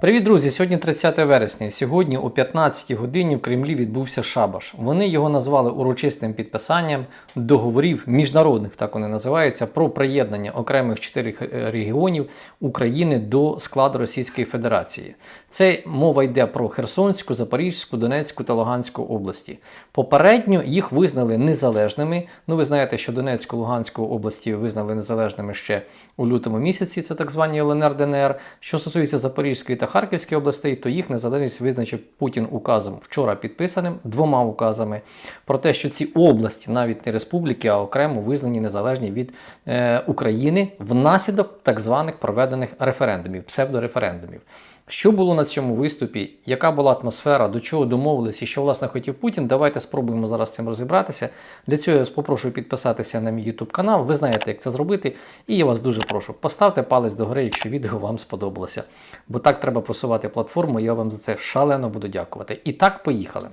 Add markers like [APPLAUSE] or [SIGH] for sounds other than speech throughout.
Привіт, друзі! Сьогодні 30 вересня. Сьогодні о 15 годині в Кремлі відбувся шабаш. Вони його назвали урочистим підписанням договорів міжнародних, так вони називаються, про приєднання окремих чотирьох е, регіонів України до складу Російської Федерації. Це мова йде про Херсонську, Запорізьку, Донецьку та Луганську області. Попередньо їх визнали незалежними. Ну, ви знаєте, що Донецьку, Луганську області визнали незалежними ще у лютому місяці. Це так звані ЛНР ДНР. Що стосується Запорізької та Харківської областей, то їх незалежність визначив Путін указом вчора підписаним двома указами про те, що ці області, навіть не республіки, а окремо визнані незалежні від е, України внаслідок так званих проведених референдумів, псевдореферендумів. Що було на цьому виступі? Яка була атмосфера, до чого домовились і що власне хотів Путін? Давайте спробуємо зараз цим розібратися. Для цього я вас попрошу підписатися на мій YouTube канал. Ви знаєте, як це зробити. І я вас дуже прошу, поставте палець догори, якщо відео вам сподобалося. Бо так треба просувати платформу. Я вам за це шалено буду дякувати. І так, поїхали.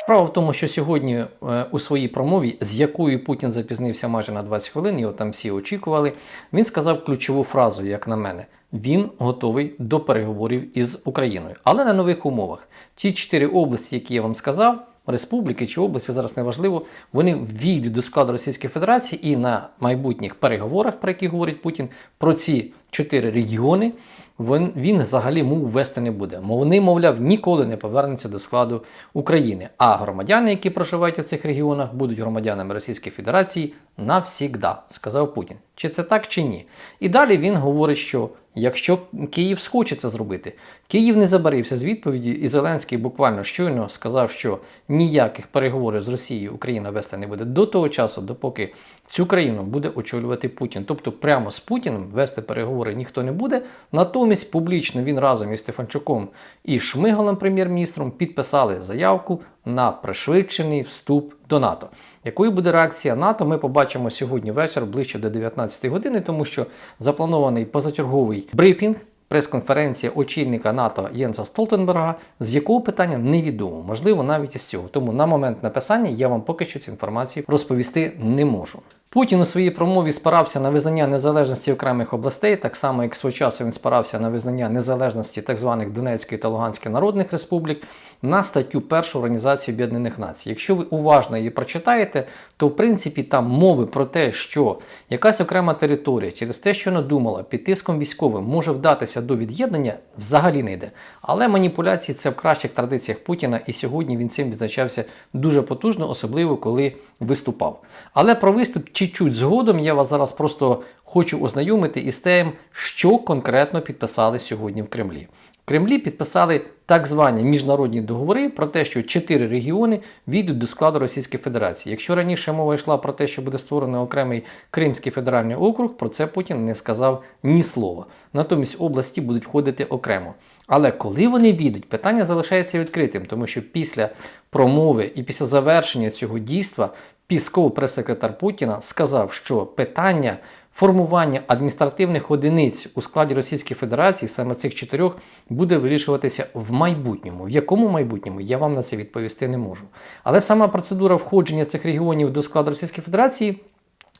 Справа в тому, що сьогодні е, у своїй промові, з якою Путін запізнився майже на 20 хвилин, його там всі очікували, він сказав ключову фразу, як на мене. Він готовий до переговорів із Україною, але на нових умовах. Ті чотири області, які я вам сказав, республіки чи області, зараз неважливо, вони війдуть до складу Російської Федерації і на майбутніх переговорах, про які говорить Путін, про ці чотири регіони він, він взагалі мов ввести не буде. Вони, мовляв, ніколи не повернуться до складу України. А громадяни, які проживають в цих регіонах, будуть громадянами Російської Федерації навсігда, сказав Путін. Чи це так, чи ні? І далі він говорить, що якщо Київ схоче це зробити, Київ не забарився з відповіді, і Зеленський буквально щойно сказав, що ніяких переговорів з Росією Україна вести не буде до того часу, допоки цю країну буде очолювати Путін. Тобто, прямо з Путіним вести переговори ніхто не буде. Натомість публічно він разом із Стефанчуком і Шмигалем, прем'єр-міністром, підписали заявку на пришвидшений вступ до НАТО. Якою буде реакція НАТО, ми побачимо сьогодні вечір ближче до 19 години, тому що запланований позачерговий брифінг. Прес-конференція очільника НАТО Єнса Столтенберга, з якого питання невідомо, можливо, навіть із цього. Тому на момент написання я вам поки що цю інформацію розповісти не можу. Путін у своїй промові спирався на визнання незалежності окремих областей, так само як свого часу він спирався на визнання незалежності так званих Донецької та Луганської народних республік на статтю першу Організації Об'єднаних Націй. Якщо ви уважно її прочитаєте, то в принципі там мови про те, що якась окрема територія через те, що надумала під тиском військовим може вдатися до від'єднання, взагалі не йде. Але маніпуляції це в кращих традиціях Путіна, і сьогодні він цим відзначався дуже потужно, особливо коли виступав. Але про виступ чуть-чуть згодом я вас зараз просто хочу ознайомити із тим, що конкретно підписали сьогодні в Кремлі. В Кремлі підписали так звані міжнародні договори про те, що чотири регіони війдуть до складу Російської Федерації. Якщо раніше мова йшла про те, що буде створено окремий Кримський федеральний округ, про це Путін не сказав ні слова. Натомість області будуть входити окремо. Але коли вони війдуть, питання залишається відкритим, тому що після промови і після завершення цього дійства Пісков, прес-секретар Путіна, сказав, що питання формування адміністративних одиниць у складі Російської Федерації, саме цих чотирьох, буде вирішуватися в майбутньому. В якому майбутньому я вам на це відповісти не можу. Але сама процедура входження цих регіонів до складу Російської Федерації.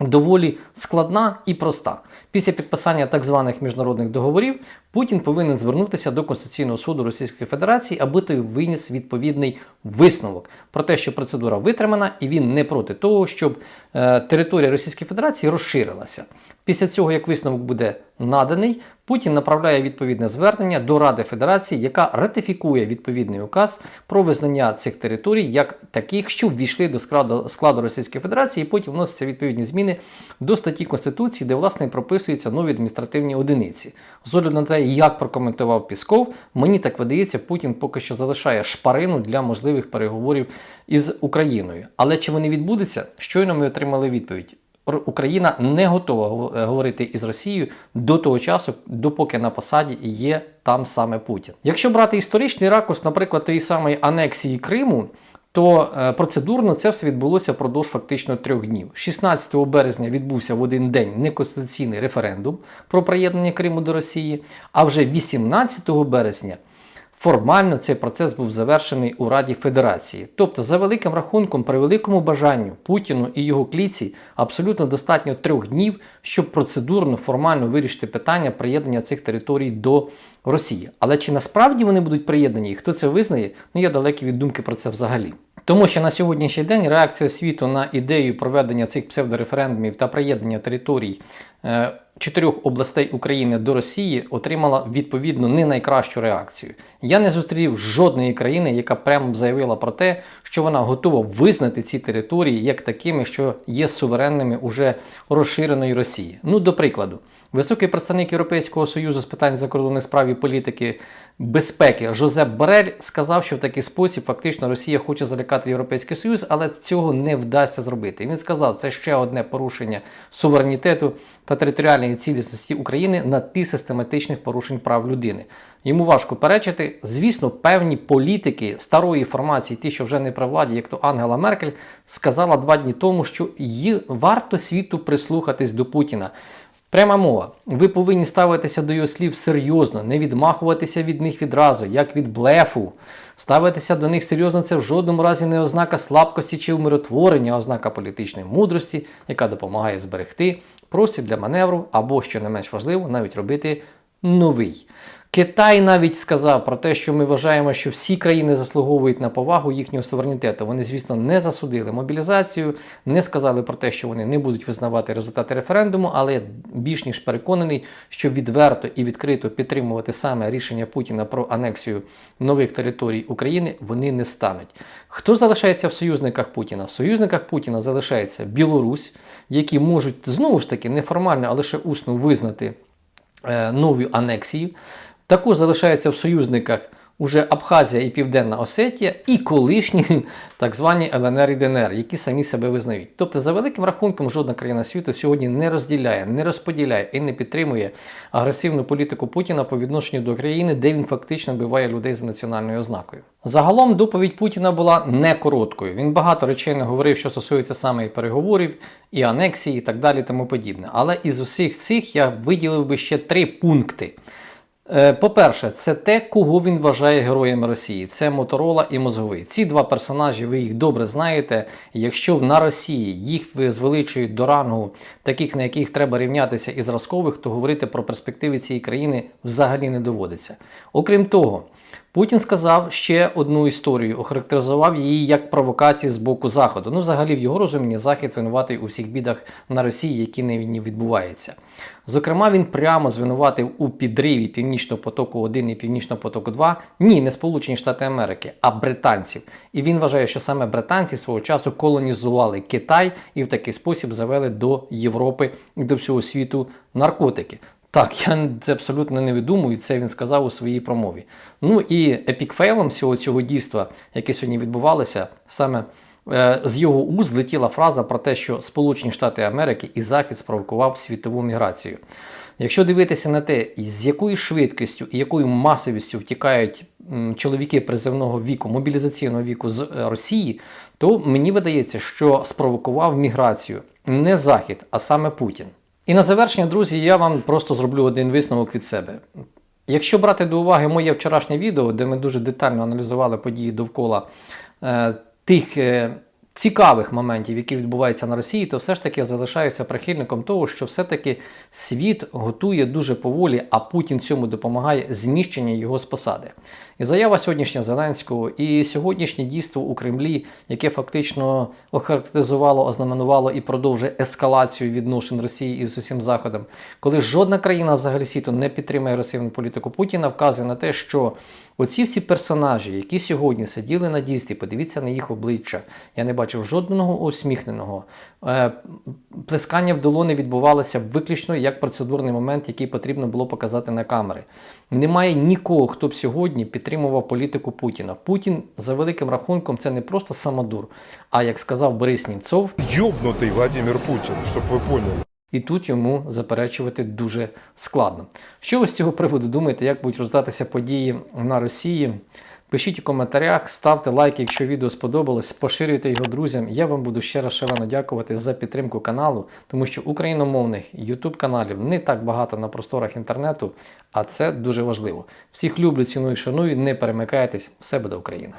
Доволі складна і проста. Після підписання так званих міжнародних договорів Путін повинен звернутися до Конституційного суду Російської Федерації, аби той виніс відповідний висновок про те, що процедура витримана, і він не проти того, щоб е, територія Російської Федерації розширилася. Після цього, як висновок буде наданий, Путін направляє відповідне звернення до Ради Федерації, яка ратифікує відповідний указ про визнання цих територій як таких, що ввійшли до складу, Російської Федерації, і потім вносяться відповідні зміни до статті Конституції, де власне прописуються нові адміністративні одиниці. З огляду на те, як прокоментував Пісков, мені так видається, Путін поки що залишає шпарину для можливих переговорів із Україною. Але чи вони відбудуться? Щойно ми отримали відповідь. Україна не готова говорити із Росією до того часу, допоки на посаді є там саме Путін. Якщо брати історичний ракурс, наприклад, тієї самої анексії Криму. То е, процедурно це все відбулося впродовж фактично трьох днів. 16 березня відбувся в один день неконституційний референдум про приєднання Криму до Росії, а вже 18 березня Формально цей процес був завершений у Раді Федерації. Тобто, за великим рахунком, при великому бажанню Путіну і його кліці абсолютно достатньо трьох днів, щоб процедурно, формально вирішити питання приєднання цих територій до Росії. Але чи насправді вони будуть приєднані і хто це визнає, ну я далекий від думки про це взагалі. Тому що на сьогоднішній день реакція світу на ідею проведення цих псевдореферендумів та приєднання територій е, чотирьох областей України до Росії отримала відповідно не найкращу реакцію. Я не зустрів жодної країни, яка прямо заявила про те, що вона готова визнати ці території як такими, що є суверенними уже розширеної Росії. Ну, до прикладу, високий представник Європейського союзу з питань закордонних справ і політики безпеки Жозеп Борель сказав, що в такий спосіб фактично Росія хоче залякати Європейський Союз, але цього не вдасться зробити. Він сказав, це ще одне порушення суверенітету та територіальної цілісності України на тлі систематичних порушень прав людини. Йому важко перечити. Звісно, певні політики старої формації, ті, що вже не при владі, як то Ангела Меркель, сказала два дні тому, що їй варто світу прислухатись до Путіна. Пряма мова. Ви повинні ставитися до його слів серйозно, не відмахуватися від них відразу, як від блефу. Ставитися до них серйозно це в жодному разі не ознака слабкості чи умиротворення, а ознака політичної мудрості, яка допомагає зберегти простір для маневру або, що не менш важливо, навіть робити новий. Китай навіть сказав про те, що ми вважаємо, що всі країни заслуговують на повагу їхнього суверенітету. Вони, звісно, не засудили мобілізацію, не сказали про те, що вони не будуть визнавати результати референдуму, але більш ніж переконаний, що відверто і відкрито підтримувати саме рішення Путіна про анексію нових територій України вони не стануть. Хто залишається в союзниках Путіна? В союзниках Путіна залишається Білорусь, які можуть знову ж таки неформально, а лише усно визнати е, нові анексії. Також залишається в союзниках уже Абхазія і Південна Осетія, і колишні [LAUGHS] так звані ЛНР і ДНР, які самі себе визнають. Тобто, за великим рахунком, жодна країна світу сьогодні не розділяє, не розподіляє і не підтримує агресивну політику Путіна по відношенню до країни, де він фактично вбиває людей за національною ознакою. Загалом доповідь Путіна була не короткою. Він багато речей не говорив, що стосується саме і переговорів, і анексії, і так далі, тому подібне. Але із усіх цих я виділив би ще три пункти. Е, По-перше, це те, кого він вважає героями Росії. Це Моторола і Мозговий. Ці два персонажі, ви їх добре знаєте. Якщо на Росії їх звеличують до рангу таких, на яких треба рівнятися і зразкових, то говорити про перспективи цієї країни взагалі не доводиться. Окрім того, Путін сказав ще одну історію, охарактеризував її як провокації з боку Заходу. Ну, взагалі, в його розумінні Захід винуватий у всіх бідах на Росії, які на відбуваються. Зокрема, він прямо звинуватив у підриві Північного потоку 1 і Північного потоку 2 ні, не Сполучені Штати Америки, а британців. І він вважає, що саме британці свого часу колонізували Китай і в такий спосіб завели до Європи і до всього світу наркотики. Так, я це абсолютно не видумую, це він сказав у своїй промові. Ну і епікфейлом всього цього дійства, яке сьогодні відбувалося, саме е, з його уст злетіла фраза про те, що Сполучені Штати Америки і Захід спровокував світову міграцію. Якщо дивитися на те, з якою швидкістю і якою масовістю втікають чоловіки призивного віку, мобілізаційного віку з е, Росії, то мені видається, що спровокував міграцію не Захід, а саме Путін. І на завершення, друзі, я вам просто зроблю один висновок від себе. Якщо брати до уваги моє вчорашнє відео, де ми дуже детально аналізували події довкола е, тих е, цікавих моментів, які відбуваються на Росії, то все ж таки я залишаюся прихильником того, що все-таки світ готує дуже поволі, а Путін цьому допомагає зміщення його з посади. І заява сьогоднішня Зеленського, і сьогоднішнє дійство у Кремлі, яке фактично охарактеризувало, ознаменувало і продовжує ескалацію відношень Росії із усім Заходом, коли жодна країна взагалі світу не підтримує агресивну політику Путіна, вказує на те, що оці всі персонажі, які сьогодні сиділи на дійстві, подивіться на їх обличчя. Я не бачив жодного усміхненого. Е, Плескання в долони відбувалося виключно як процедурний момент, який потрібно було показати на камери. Немає нікого, хто б сьогодні підтримував політику Путіна. Путін за великим рахунком це не просто самодур, а як сказав Борис Німцов, ёбнутый Владимир Путин, чтобы вы поняли. і тут йому заперечувати дуже складно. Що ви з цього приводу думаєте, як будуть роздатися події на Росії? Пишіть у коментарях, ставте лайк, якщо відео сподобалось, поширюйте його друзям. Я вам буду ще раз шалено дякувати за підтримку каналу, тому що україномовних YouTube каналів не так багато на просторах інтернету, а це дуже важливо. Всіх люблю, ціную, шаную, не перемикайтесь, все буде Україна!